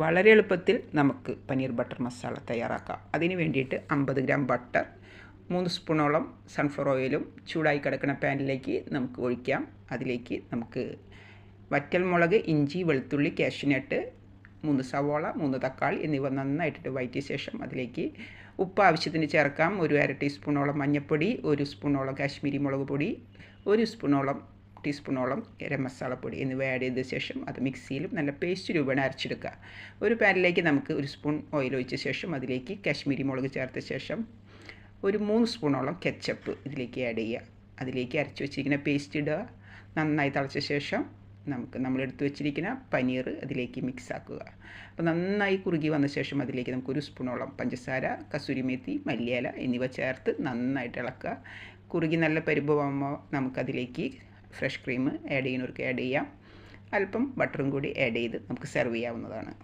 വളരെ എളുപ്പത്തിൽ നമുക്ക് പനീർ ബട്ടർ മസാല തയ്യാറാക്കാം. അതിന് വേണ്ടിയിട്ട് അമ്പത് ഗ്രാം ബട്ടർ മൂന്ന് സ്പൂണോളം സൺഫ്ലവർ ഓയിലും ചൂടായി കിടക്കുന്ന പാനിലേക്ക് നമുക്ക് ഒഴിക്കാം. അതിലേക്ക് നമുക്ക് വറ്റൽ മുളക് ഇഞ്ചി വെളുത്തുള്ളി കാഷ്യനട്ട് മൂന്ന് സവോള മൂന്ന് തക്കാളി എന്നിവ നന്നായിട്ടിട്ട് വയറ്റിയ ശേഷം അതിലേക്ക് ഉപ്പ് ആവശ്യത്തിന് ചേർക്കാം. ഒരു അര ടീസ്പൂണോളം മഞ്ഞൾപ്പൊടി ഒരു സ്പൂണോളം കാശ്മീരി മുളക് പൊടി ഒരു സ്പൂണോളം ടീസ്പൂണോളം ഗരം മസാലപ്പൊടി എന്നിവ ആഡ് ചെയ്ത ശേഷം അത് മിക്സിയിലും നല്ല പേസ്റ്റ് രൂപേണ അരച്ചെടുക്കുക. ഒരു പാനിലേക്ക് നമുക്ക് ഒരു സ്പൂൺ ഓയിൽ ഒഴിച്ച ശേഷം അതിലേക്ക് കാശ്മീരി മുളക് ചേർത്ത ശേഷം ഒരു മൂന്ന് സ്പൂണോളം കെച്ചപ്പ് ഇതിലേക്ക് ആഡ് ചെയ്യുക. അതിലേക്ക് അരച്ച് വെച്ചിരിക്കുന്ന പേസ്റ്റ് ഇടുക. നന്നായി തിളച്ച ശേഷം നമുക്ക് നമ്മൾ എടുത്തു വെച്ചിരിക്കുന്ന പനീർ അതിലേക്ക് മിക്സ് ആക്കുക. അപ്പോൾ നന്നായി കുറുകി വന്ന ശേഷം അതിലേക്ക് നമുക്ക് ഒരു സ്പൂണോളം പഞ്ചസാര കസൂരി മേത്തി മല്ലിയില എന്നിവ ചേർത്ത് നന്നായിട്ട് ഇളക്കുക. കുറുകി നല്ല പരിഭവമാകുമ്പോൾ നമുക്കതിലേക്ക് ഫ്രഷ് ക്രീം ആഡ് ചെയ്യുന്നവർക്ക് ആഡ് ചെയ്യാം. അല്പം ബട്ടറും കൂടി ആഡ് ചെയ്ത് നമുക്ക് സെർവ് ചെയ്യാവുന്നതാണ്.